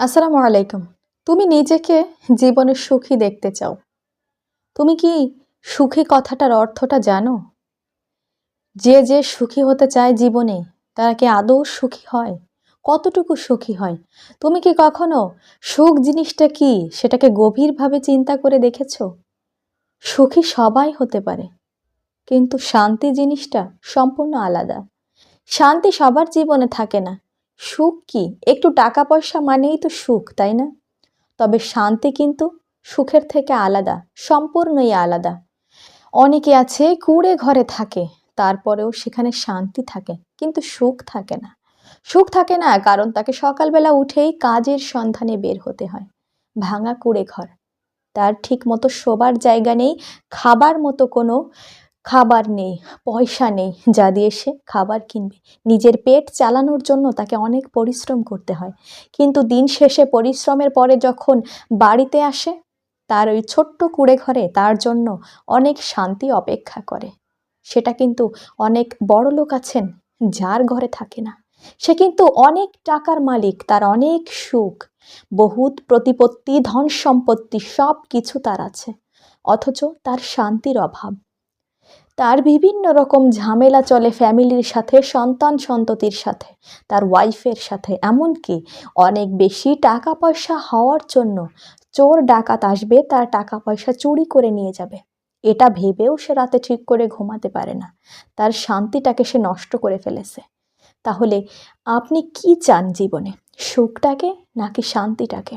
আসসালামু আলাইকুম। তুমি নিজেকে জীবনে সুখী দেখতে চাও। তুমি কি সুখী কথাটার অর্থটা জানো? যে যে সুখী হতে চায় জীবনে, তারা কি আদৌ সুখী হয়? কতটুকু সুখী হয়? তুমি কি কখনো সুখ জিনিসটা কি সেটাকে গভীরভাবে চিন্তা করে দেখেছ? সুখী সবাই হতে পারে, কিন্তু শান্তি জিনিসটা সম্পূর্ণ আলাদা। শান্তি সবার জীবনে থাকে না। সুখ কি? একটু টাকা পয়সা মানেই তো সুখ, তাই না? তবে শান্তি কিন্তু সুখের থেকে আলাদা, সম্পূর্ণই আলাদা। অনেকে আছে কুড়ে ঘরে থাকে, তারপরেও সেখানে শান্তি থাকে, কিন্তু সুখ থাকে না। সুখ থাকে না কারণ তাকে সকালবেলা উঠেই কাজের সন্ধানে বের হতে হয়, ভাঙা কুড়ে ঘর। তার ঠিক মতো শোবার জায়গা নেই, খাবার মতো কোনো খাবার নেই, পয়সা নেই, যা দিয়ে সে খাবার কিনবে। নিজের পেট চালানোর জন্য তাকে অনেক পরিশ্রম করতে হয়। কিন্তু দিন শেষে পরিশ্রমের পরে যখন বাড়িতে আসে, তার ওই ছোট্ট কুড়ে ঘরে তার জন্য অনেক শান্তি অপেক্ষা করে। সেটা কিন্তু অনেক বড় লোক আছেন, যার ঘরে থাকে না। সে কিন্তু অনেক টাকার মালিক, তার অনেক সুখ। বহুত প্রতিপত্তি, ধন সম্পত্তি সব কিছু তার আছে। অথচ তার শান্তির অভাব। তার বিভিন্ন রকম ঝামেলা চলে ফ্যামিলির সাথে, সন্তান সন্ততির সাথে, তার ওয়াইফের সাথে। এমনকি অনেক বেশি টাকা পয়সা হওয়ার জন্য চোর ডাকাত আসবে, তার টাকা পয়সা চুরি করে নিয়ে যাবে। এটা ভেবেও সে রাতে ঠিক করে ঘুমাতে পারে না। তার শান্তিটাকে সে নষ্ট করে ফেলেছে। তাহলে আপনি কি চান জীবনে? সুখটাকে নাকি শান্তিটাকে?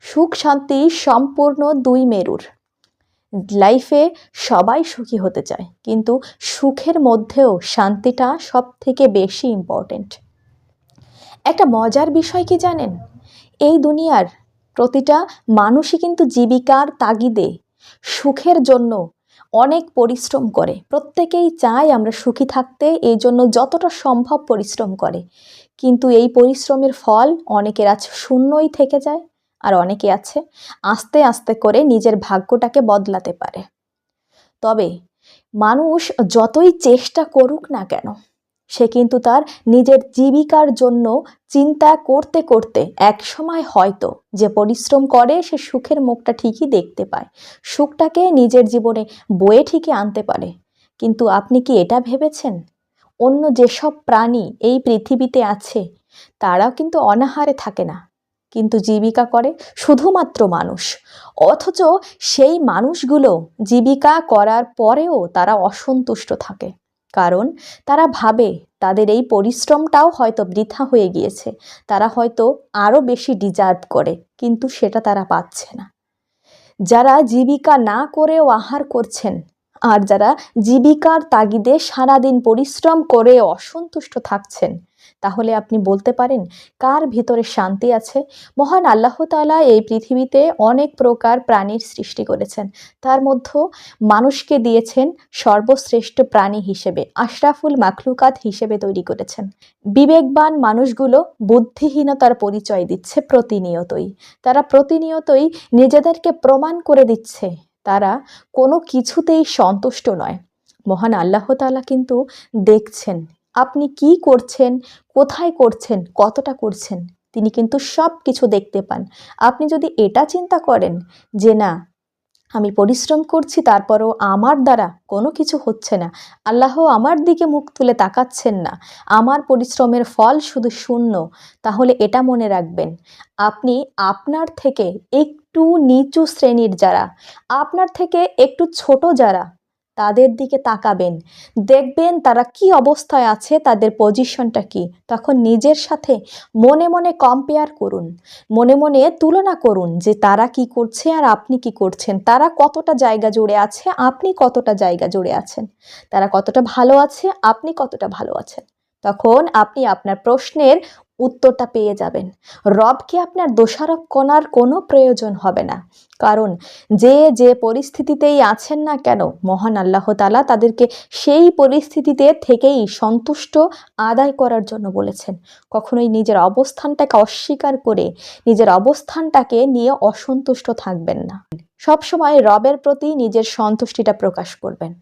সুখ শান্তি সম্পূর্ণ দুই মেরুর। লাইফে সবাই সুখী হতে চায়, কিন্তু সুখের মধ্যেও শান্তিটা সব থেকে বেশি ইম্পর্টেন্ট একটা মজার বিষয় কি জানেন? এই দুনিয়ার প্রতিটা মানুষই কিন্তু জীবিকার তাগিদে সুখের জন্য অনেক পরিশ্রম করে। প্রত্যেকেই চায় আমরা সুখী থাকতে, এই জন্য যতটা সম্ভব পরিশ্রম করে। কিন্তু এই পরিশ্রমের ফল অনেকের আজ শূন্যই থেকে যায়। আর অনেকে আছে, আস্তে আস্তে করে নিজের ভাগ্যটাকে বদলাতে পারে। তবে মানুষ যতই চেষ্টা করুক না কেন, সে কিন্তু তার নিজের জীবিকার জন্য চিন্তা করতে করতে এক সময় হয়তো যে পরিশ্রম করে, সে সুখের মুখটা ঠিকই দেখতে পায়। সুখটাকে নিজের জীবনে বয়ে ঠিকই আনতে পারে। কিন্তু আপনি কি এটা ভেবেছেন? অন্য যেসব প্রাণী এই পৃথিবীতে আছে, তারাও কিন্তু অনাহারে থাকে না। কিন্তু জীবিকা করে শুধুমাত্র মানুষ। অথচ সেই মানুষগুলো জীবিকা করার পরেও তারা অসন্তুষ্ট থাকে। কারণ তারা ভাবে তাদের এই পরিশ্রমটাও হয়তো বৃথা হয়ে গিয়েছে। তারা হয়তো আরও বেশি ডিজার্ভ করে, কিন্তু সেটা তারা পাচ্ছে না। যারা জীবিকা না করেও আহার করছেন আর যারা জীবিকার তাগিদে সারাদিন পরিশ্রম করে অসন্তুষ্ট থাকছেন, তাহলে আপনি বলতে পারেন কার ভিতরে শান্তি আছে? মহান আল্লাহ তালা এই পৃথিবীতে অনেক প্রকার প্রাণীর সৃষ্টি করেছেন। তার মধ্যে মানুষকে দিয়েছেন সর্বশ্রেষ্ঠ প্রাণী হিসেবে, আশরাফুল মাখলুকাত হিসেবে তৈরি করেছেন। বিবেকবান মানুষগুলো বুদ্ধিহীনতার পরিচয় দিচ্ছে প্রতিনিয়তই। তারা প্রতিনিয়তই নিজেদেরকে প্রমাণ করে দিচ্ছে তারা কোনো কিছুতেই সন্তুষ্ট নয়। মহান আল্লাহ তালা কিন্তু দেখছেন আপনি কি করছেন, কোথায় করছেন, কতটা করছেন, তিনি কিন্তু সব কিছু দেখতে পান। আপনি যদি এটা চিন্তা করেন যে না আমি পরিশ্রম করছি, তারপরও আমার দ্বারা কোনো কিছু হচ্ছে না। আল্লাহ আমার দিকে মুখ তুলে তাকাচ্ছেন না। আমার পরিশ্রমের ফল শুধু শূন্য। তাহলে এটা মনে রাখবেন, আপনি আপনার থেকে একটু নিচু শ্রেণির যারা, আপনার থেকে একটু ছোট যারা তাদের দিকে তাকাবেন। দেখবেন তারা কি অবস্থায় আছে, তাদের পজিশনটা কি। তখন নিজের সাথে মনে মনে কম্পেয়ার করুন। মনে মনে তুলনা করুন যে তারা কি করছে আর আপনি কি করছেন। তারা কতটা জায়গা জুড়ে আছে, আপনি কতটা জায়গা জুড়ে আছেন। তারা কতটা ভালো আছে, আপনি কতটা ভালো আছেন। তখন আপনি আপনার প্রশ্নের উত্তরটা পেয়ে যাবেন। রবকে আপনার দোষারোপ করার কোনো প্রয়োজন হবে না। কারণ যে যে পরিস্থিতিতেই আছেন না কেন, মহান আল্লাহ তালা তাদেরকে সেই পরিস্থিতিতে থেকেই সন্তুষ্ট আদায় করার জন্য বলেছেন। কখনোই নিজের অবস্থানটাকে অস্বীকার করে নিজের অবস্থানটাকে নিয়ে অসন্তুষ্ট থাকবেন না। সবসময় রবের প্রতি নিজের সন্তুষ্টিটা প্রকাশ করবেন।